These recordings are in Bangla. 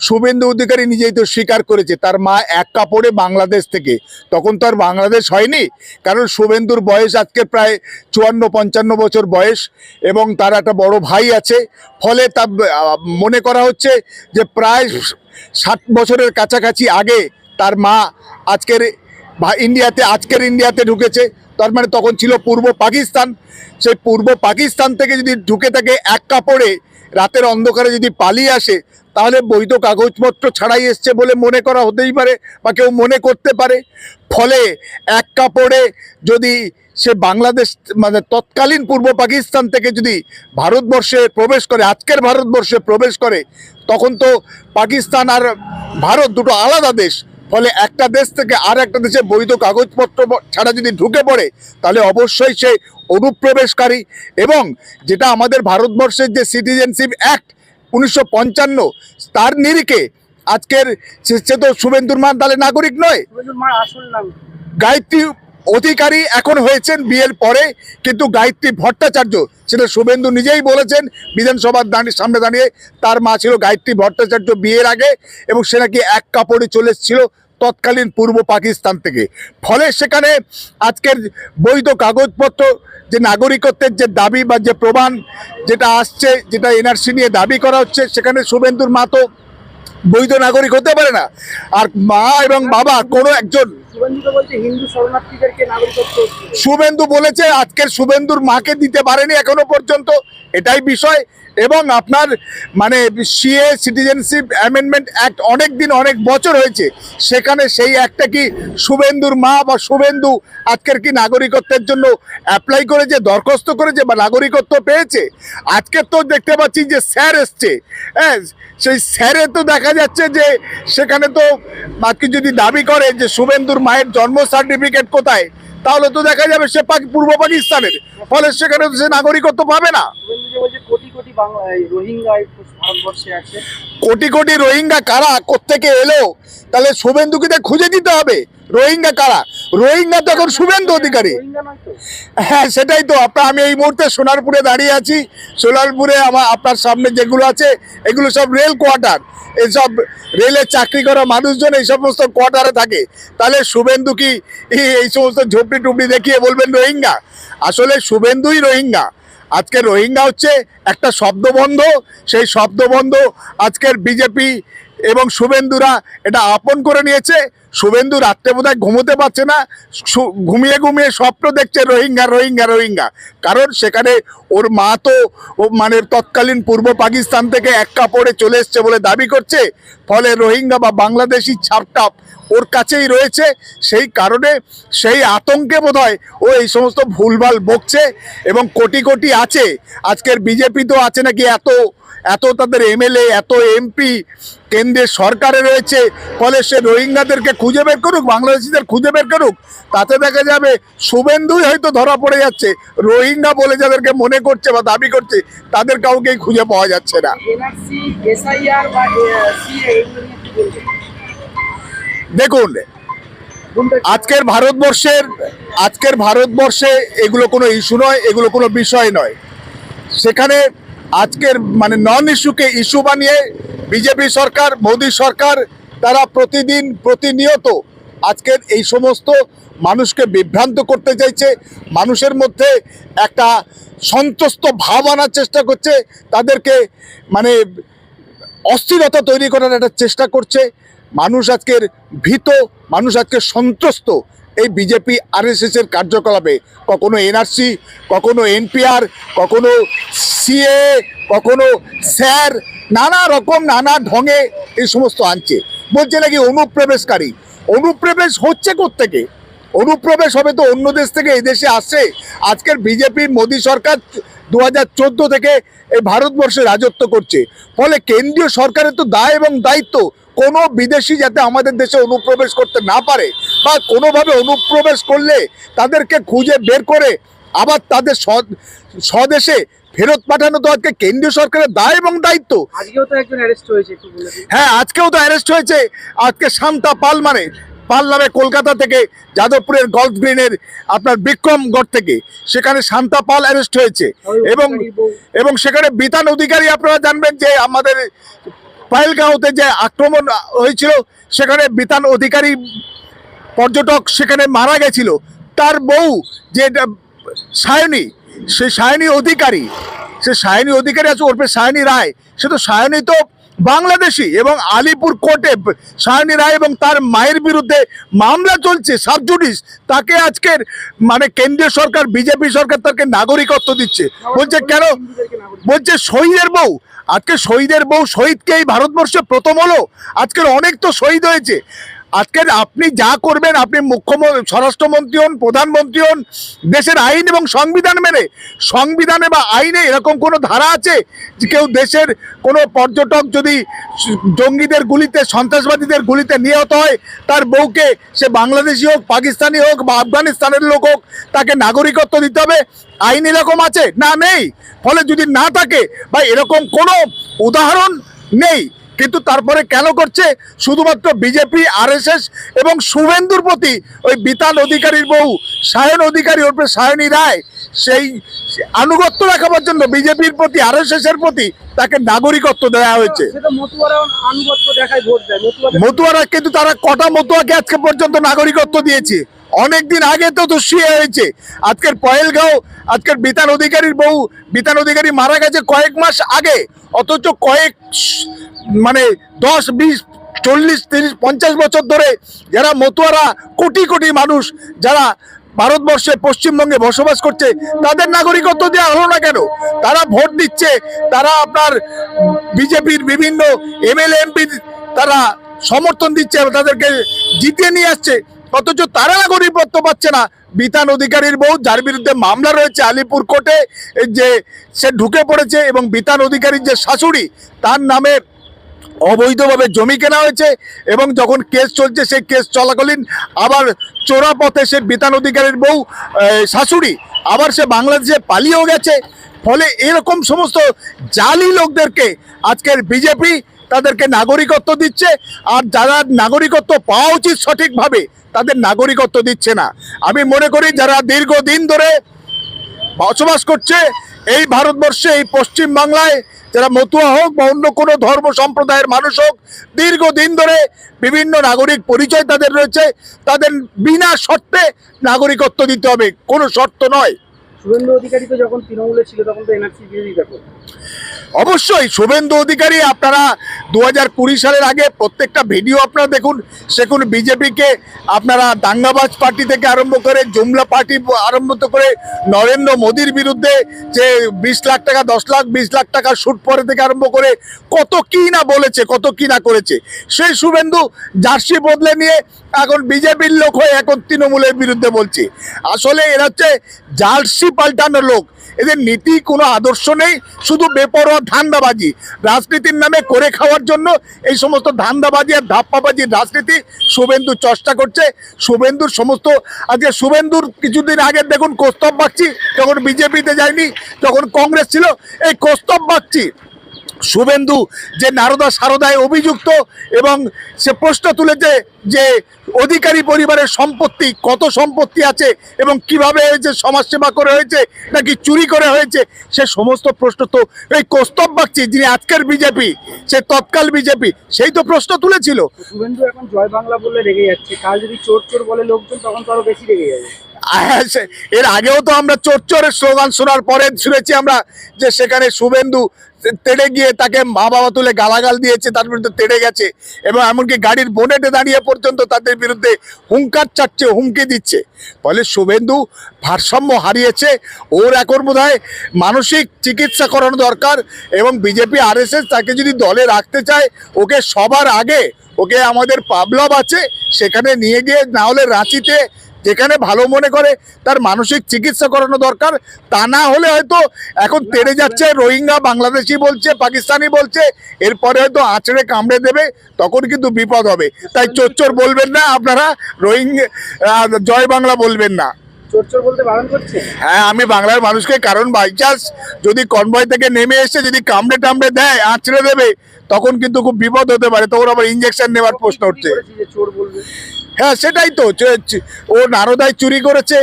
শুভেন্দু অধিকারী নিজেই তো স্বীকার করেছে, তার মা এক কাপড়ে বাংলাদেশ থেকে। তখন তো আর বাংলাদেশ হয়নি, কারণ শুভেন্দুর বয়স আজকে প্রায় চুয়ান্ন, পঞ্চান্ন বছর বয়স, এবং তার একটা বড় ভাই আছে। ফলে তা মনে করা হচ্ছে যে প্রায় ষাট বছরের কাছাকাছি আগে তার মা আজকের ইন্ডিয়াতে আজকের ইন্ডিয়াতে ঢুকেছে। তার মানে তখন ছিল পূর্ব পাকিস্তান। সেই পূর্ব পাকিস্তান থেকে যদি ঢুকে থাকে এক কাপড়ে রাতের অন্ধকারে যদি পালিয়ে আসে, তাহলে বৈধ কাগজপত্র ছাড়াই এসছে বলে মনে করা হতেই পারে বা কেউ মনে করতে পারে। ফলে এক কাপড়ে যদি সে বাংলাদেশ মানে তৎকালীন পূর্ব পাকিস্তান থেকে যদি ভারতবর্ষে প্রবেশ করে, আজকের ভারতবর্ষে প্রবেশ করে, তখন তো পাকিস্তান আর ভারত দুটো আলাদা দেশ। ফলে একটা দেশ থেকে আর একটা দেশে বৈধ কাগজপত্র ছাড়া যদি ঢুকে পড়ে তাহলে অবশ্যই সে অনুপ্রবেশকারী এবং যেটা আমাদের ভারতবর্ষের যে সিটিজেনশিপ অ্যাক্ট উনিশশো পঞ্চান্ন তার নিরিখে আজকের সে তো শুভেন্দুর মান তাহলে নাগরিক নয়। গায়ত্রী অধিকারী এখন হয়েছেন বিয়ের পরে কিন্তু গায়ত্রী ভট্টাচার্য সেটা শুভেন্দু নিজেই বলেছেন বিধানসভার দাঁড়িয়ে সামনে দাঁড়িয়ে তার মা ছিল গায়ত্রী ভট্টাচার্য বিয়ের আগে এবং সে নাকি এক কাপড়ে চলে এসেছিল তৎকালীন পূর্ব পাকিস্তান থেকে। ফলে সেখানে আজকের বৈধ কাগজপত্র, যে নাগরিকত্বের যে দাবি বা যে প্রমাণ যেটা আসছে, যেটা এনআরসি নিয়ে দাবি করা হচ্ছে, সেখানে শুভেন্দুর মা তো বৈধ নাগরিক হতে পারে না। আর মা এবং বাবা কোনো একজন শুভেন্দু বলেছে, আজকের শুভেন্দুর মাকে দিতে পারেনি এখনও পর্যন্ত। এটাই বিষয়। এবং আপনার মানে সিএ সিটিজেনশিপ অ্যামেন্ডমেন্ট অ্যাক্ট অনেক দিন, অনেক বছর হয়েছে। সেখানে সেই একটা কি শুভেন্দুর মা বা শুভেন্দু আজকের কি নাগরিকত্বের জন্য অ্যাপ্লাই করেছে, দরখাস্ত করেছে বা নাগরিকত্ব পেয়েছে? আজকে তো দেখতে পাচ্ছি যে স্যার এসছে। হ্যাঁ সেই স্যারে তো দেখা যাচ্ছে যে সেখানে তো আজকে যদি দাবি করে যে শুভেন্দুর মায়ের জন্ম সার্টিফিকেট কোথায়? তাহলে তো দেখা যাবে সে পূর্ব পাকিস্তানের। ফলে সেখানে তো সে নাগরিকত্ব পাবে না। কোটি কোটি রোহিঙ্গা কারা? কোথেকে এলো? তাহলে শুভেন্দুকে খুঁজে দিতে হবে। রোহিঙ্গা কারা? রোহিঙ্গা তো এখন শুভেন্দু অধিকারী। হ্যাঁ সেটাই তো। আপনার আমি এই মুহূর্তে সোনারপুরে দাঁড়িয়ে আছি। সোনারপুরে আমার, আপনার সামনে যেগুলো আছে, এগুলো সব রেল কোয়ার্টার। এইসব রেলে চাকরি করা মানুষজন এই সমস্ত কোয়ার্টারে থাকে। তাহলে শুভেন্দু কি এই সমস্ত ঝোপড়ি টুপড়ি দেখিয়ে বলবেন রোহিঙ্গা? আসলে শুভেন্দুই রোহিঙ্গা। আজকে রোহিঙ্গা হচ্ছে একটা শব্দবন্ধ। সেই শব্দবন্ধ আজকের বিজেপি এবং শুভেন্দুরা এটা আপন করে নিয়েছে। শুভেন্দু রাত্রে বোধহয় ঘুমোতে পারছে না। ঘুমিয়ে ঘুমিয়ে স্বপ্ন দেখছে রোহিঙ্গা রোহিঙ্গা রোহিঙ্গা। কারণ সেখানে ওর মা তো ও মানে তৎকালীন পূর্ব পাকিস্তান থেকে এক কাপড়ে চলে এসছে বলে দাবি করছে। ফলে রোহিঙ্গা বা বাংলাদেশি ছাপটাপ ওর কাছেই রয়েছে। সেই কারণে সেই আতঙ্কে বোধ ও এই সমস্ত ভুলভাল বকছে এবং কোটি কোটি আছে। আজকের বিজেপি তো আছে নাকি এত এত তাদের এমএলএ, এত এমপি কেন্দ্রের সরকারে রয়েছে। ফলে সে রোহিঙ্গাদেরকে খুঁজে বের করুক, বাংলাদেশিদের খুঁজে বের করুক, তাতে দেখা যাবে শুভেন্দুই হয়তো ধরা পড়ে যাচ্ছে। রোহিঙ্গা বলে যাদেরকে মনে করছে বা দাবি করছে, তাদের কাউকেই খুঁজে পাওয়া যাচ্ছে না। দেখুন, আজকের ভারতবর্ষের, আজকের ভারতবর্ষে এগুলো কোনো ইস্যু নয়, এগুলো কোনো বিষয় নয়। সেখানে আজকের মানে নন ইস্যুকে ইস্যু বানিয়ে বিজেপি সরকার, মোদী সরকার, তারা প্রতিদিন, প্রতিনিয়ত আজকের এই সমস্ত মানুষকে বিভ্রান্ত করতে চাইছে, মানুষের মধ্যে একটা সন্তুষ্ট ভাব আনার চেষ্টা করছে, তাদেরকে মানে অস্থিরতা তৈরি করার একটা চেষ্টা করছে। মানুষ আজকের ভীত, মানুষ আজকে সন্ত্রস্ত। এই বিজেপি এর কার্যকলাপে কখনো এনআরসি কখনো এনপিআর কখনো সিএ কখনো স্যার, নানা রকম, নানা ঢঙে এই সমস্ত আনছে। বলছে নাকি অনুপ্রবেশকারী। অনুপ্রবেশ হচ্ছে কোত্থেকে? অনুপ্রবেশ হবে তো অন্য দেশ থেকে, এই দেশে আসে। আজকের বিজেপি, মোদী সরকার দু হাজার চোদ্দ থেকে এই ভারতবর্ষে রাজত্ব করছে। ফলে কেন্দ্রীয় সরকারের তো দায় এবং দায়িত্ব কোনো বিদেশি যাতে আমাদের দেশে অনুপ্রবেশ করতে না পারে বা কোনোভাবে অনুপ্রবেশ করলে তাদেরকে খুঁজে বের করে আবার তাদের স্বদেশে ফেরত পাঠানো তো আজকে কেন্দ্রীয় সরকারের দায় এবং দায়িত্ব। আজকেও তো একজন অ্যারেস্ট হয়েছে একটু বলে দিন। হ্যাঁ আজকেও তো অ্যারেস্ট হয়েছে। আজকে শান্তা পাল মানে পাল নামে কলকাতা থেকে যাদবপুরের গল্ফ গ্রিনের আপনার বিক্রমগড় থেকে সেখানে শান্তা পাল অ্যারেস্ট হয়েছে। এবং এবং সেখানে বিতান অধিকারী আপনারা জানবেন যে আমাদের পায়েলগাঁওতে যে আক্রমণ হয়েছিল, সেখানে বিতান অধিকারী পর্যটক সেখানে মারা গেছিল। তার বউ যে সায়নী, সে সায়নী অধিকারী, সে সায়নী অধিকারী আছে ওরপে সায়নী রায়। সে তো সায়নী তো বাংলাদেশি এবং আলিপুর কোর্টে সায়নী রায় এবং তার মায়ের বিরুদ্ধে মামলা চলছে সাবজুডিস তাকে আজকের মানে কেন্দ্রীয় সরকার, বিজেপি সরকার তাকে নাগরিকত্ব দিচ্ছে। বলছে কেন? বলছে শহীদের বউ। আজকে শহীদের বউ শহীদকে এই ভারতবর্ষে প্রথম হলো। আজকের অনেক তো শহীদ হয়েছে। আজকের আপনি যা করবেন, আপনি মুখ্যমন্ত্রী স্বরাষ্ট্রমন্ত্রী হন, প্রধানমন্ত্রী হন, দেশের আইন এবং সংবিধান মেনে, সংবিধানে বা আইনে এরকম কোনো ধারা আছে যে কেউ দেশের কোনো পর্যটক যদি জঙ্গিদের গুলিতে, সন্ত্রাসবাদীদের গুলিতে নিহত হয়, তার বউকে সে বাংলাদেশি হোক, পাকিস্তানি হোক বা আফগানিস্তানের লোক হোক, তাকে নাগরিকত্ব দিতে হবে। আইন এরকম আছে? না, নেই। ফলে যদি না থাকে বা এরকম কোনো উদাহরণ নেই। কিন্তু তারপরে কেন করছে? শুধুমাত্র বিজেপি আরএসএস এবং শুভেন্দুর প্রতি ওই বিতাল অধিকারীর বউ সায়ন অধিকারী ওরপরে সায়নী রায় সেই আনুগত্য রাখাবার জন্য বিজেপির প্রতি আরএসএস এর প্রতি তাকে নাগরিকত্ব দেওয়া হয়েছে। মতুয়ারা কিন্তু তারা কটা মতুয়াকে আজকে পর্যন্ত নাগরিকত্ব দিয়েছে? অনেকদিন আগে তো তো হয়েছে আজকের পয়েলগাঁও আজকের বিতান অধিকারীর বউ, বিতান অধিকারী মারা গেছে কয়েক মাস আগে। অথচ কয়েক মানে দশ, বিশ, চল্লিশ, তিরিশ, পঞ্চাশ বছর ধরে যারা মতুয়ারা কোটি কোটি মানুষ যারা ভারতবর্ষে পশ্চিমবঙ্গে বসবাস করছে, তাদের নাগরিকত্ব দেওয়া হলো না কেন? তারা ভোট দিচ্ছে, তারা আপনার বিজেপির বিভিন্ন এমএলএ, এমপি, তারা সমর্থন দিচ্ছে, তাদেরকে জিতিয়ে নিয়ে আসছে। অথচ তারা নাগরিকত্ব পাচ্ছে না। বিতান অধিকারীর বউ, যার বিরুদ্ধে মামলা রয়েছে আলিপুর কোর্টে যে সে ঢুকে পড়েছে এবং বিতান অধিকারীর যে শাশুড়ি, তার নামে অবৈধভাবে জমি কেনা হয়েছে এবং যখন কেস চলছে, সেই কেস চলাকালীন আবার চোরা পথে সে বিতান অধিকারীর বউ শাশুড়ি, আবার সে বাংলাদেশে পালিয়েও গেছে। ফলে এরকম সমস্ত জালি লোকদেরকে আজকের বিজেপি তাদেরকে নাগরিকত্ব দিচ্ছে আর যারা নাগরিকত্ব পাওয়া উচিত সঠিকভাবে, তাদের নাগরিকত্ব দিচ্ছে না। আমি মনে করি যারা দীর্ঘদিন ধরে বসবাস করছে, এই ভারতবর্ষে, এই পশ্চিম বাংলায় যারা মতুয়া হোক বা অন্য কোনো ধর্ম সম্প্রদায়ের মানুষ হোক, দীর্ঘদিন ধরে বিভিন্ন নাগরিক পরিচয় তাদের রয়েছে, তাদের বিনা শর্তে নাগরিকত্ব দিতে হবে। কোনো শর্ত নয়। অবশ্যই, শুভেন্দু অধিকারী, আপনারা দু হাজার কুড়ি সালের আগে প্রত্যেকটা ভিডিও আপনারা দেখুন, সেখান বিজেপিকে আপনারা দাঙ্গাবাজ পার্টি থেকে আরম্ভ করে, জুমলা পার্টি আরম্ভ করে নরেন্দ্র মোদীর বিরুদ্ধে যে বিশ লাখ টাকা, দশ লাখ, বিশ লাখ টাকা সুট পরে থেকে আরম্ভ করে, কত কি না বলেছে, কত কি না করেছে। সেই শুভেন্দু জার্সি বদলে নিয়ে এখন বিজেপির লোক হয়ে এখন তৃণমূলের বিরুদ্ধে বলছে। আসলে এরা হচ্ছে জার্সি পাল্টানো লোক। এদের নীতি কোনো আদর্শ নেই, শুধু বেপরোয়া ধান্দাবাজি। রাজনীতির নামে করে খাওয়ার জন্য এই সমস্ত ধান্দাবাজি আর ধাপ্পাবাজির রাজনীতি শুভেন্দু চর্চা করছে। শুভেন্দুর সমস্ত, আজকে শুভেন্দুর কিছুদিন আগে দেখুন, কোস্তব বাগচি যখন বিজেপিতে যায়নি, যখন কংগ্রেস ছিল, এই কোস্তব বাগচি শুভেন্দু যে নারদা সারদায় অভিযুক্ত এবং সে প্রশ্ন তুলেছে যে অধিকারী পরিবারের সম্পত্তি কত সম্পত্তি আছে এবং কীভাবে হয়েছে সমাজসেবা করে হয়েছে নাকি চুরি করে হয়েছে সে সমস্ত প্রশ্ন তো এই কস্তব বাগচি যিনি আজকের বিজেপি সে তৎকাল বিজেপি সেই তো প্রশ্ন তুলেছিল। শুভেন্দু এখন জয় বাংলা বললে রেগে যাচ্ছে। কাল যদি চোর চোর বলে লোকজন তখন তো আরও বেশি রেগে যাবে। হ্যাঁ, এর আগেও তো আমরা চোর চোরের স্লোগান শোনার পরে শুনেছি আমরা যে সেখানে শুভেন্দু তেড়ে গিয়ে তাকে মা বাবা তুলে গালাগাল দিয়েছে, তার বিরুদ্ধে তেড়ে গেছে এবং এমনকি গাড়ির বোনেটে দাঁড়িয়ে পর্যন্ত তাদের বিরুদ্ধে হুঙ্কার চাচ্ছে হুমকি দিচ্ছে। ফলে শুভেন্দু ভারসাম্য হারিয়েছে। ওর এখন বোধ মানসিক চিকিৎসা করানো দরকার এবং বিজেপি, আরএসএস তাকে যদি দলে রাখতে চায়, ওকে সবার আগে, ওকে আমাদের পাবলব আছে, সেখানে নিয়ে গিয়ে না হলে রাঁচিতে যেখানে ভালো মনে করে তার মানসিক চিকিৎসা করানো দরকার, তা না হলে হয়তো এখন তেড়ে যাচ্ছে, রোহিঙ্গা, বাংলাদেশি বলছে, পাকিস্তানি বলছে, এরপরে হয়তো আঁচড়ে কামড়ে দেবে, তখন কিন্তু বিপদ হবে। তাই চোর বলবেন না, আপনারা রোহিঙ্গা জয় বাংলা বলবেন না। হ্যাঁ আমি বাংলার মানুষকে কারণ বাই চান্স যদি কনভয় থেকে নেমে এসে যদি কামড়ে টামড়ে দেয় আঁচড়ে দেবে তখন কিন্তু খুব বিপদ হতে পারে। তখন আবার ইঞ্জেকশন নেওয়ার প্রশ্ন উঠছে। হ্যাঁ সেটাই তো। ও নারদায় চুরি করেছে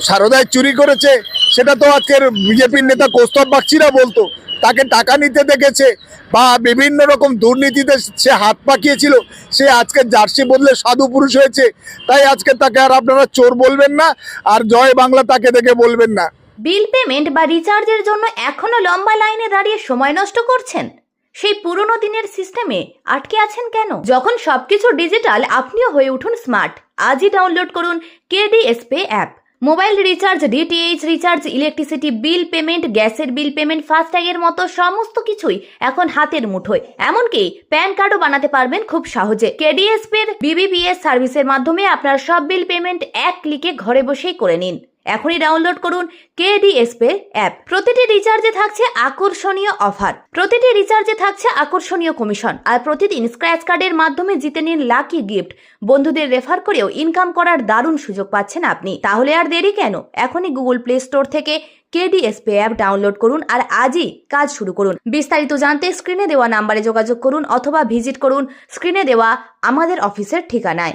সারদায় চুরি করেছে সেটা তো আজকের বিজেপির নেতা কৌস্তব বাগচিরা বলতো। তাকে টাকা নিতে দেখেছে বা বিভিন্ন রকম দুর্নীতিতে সে হাত পাকিয়েছিল। সে আজকে জার্সি বদলে সাধু পুরুষ হয়েছে। তাই আজকে তাকে আর আপনারা চোর বলবেন না আর জয় বাংলা তাকে দেখে বলবেন না। বিল পেমেন্ট বা রিচার্জের জন্য এখনও লম্বা লাইনে দাঁড়িয়ে সময় নষ্ট করছেন? সেই পুরনো দিনের সিস্টেমে আটকে আছেন কেন? যখন সবকিছু ডিজিটাল, আপনিও হয়ে উঠুন স্মার্ট। আজই ডাউনলোড করুন KDS pay app. Mobile recharge, DTH recharge, electricity bill payment, গ্যাসের বিল পেমেন্ট, ফাস্ট্যাগের মতো সমস্ত কিছুই এখন হাতের মুঠোয়। এমনকি প্যান কার্ডও বানাতে পারবেন খুব সহজে। কেডিএসপির বিবিপিএস সার্ভিসের মাধ্যমে আপনার সব বিল পেমেন্ট এক ক্লিকে ঘরে বসেই করে নিন। এখনই ডাউনলোড করুন কেডিএসপে অ্যাপ প্রতিটি রিচার্জে থাকছে আকর্ষণীয় অফার প্রতিটি রিচার্জে থাকছে আকর্ষণীয় কমিশন আর প্রতিদিন স্ক্র্যাচ কার্ডের মাধ্যমে জিতে নিন লাকি গিফট বন্ধুদের রেফার করেও ইনকাম করার দারুণ সুযোগ পাচ্ছেন আপনি। তাহলে আর দেরি কেন? এখনই গুগল প্লে স্টোর থেকে কেডিএসপে অ্যাপ ডাউনলোড করুন আর আজই কাজ শুরু করুন। বিস্তারিত জানতে স্ক্রিনে দেওয়া নাম্বারে যোগাযোগ করুন অথবা ভিজিট করুন স্ক্রিনে দেওয়া আমাদের অফিসের ঠিকানায়।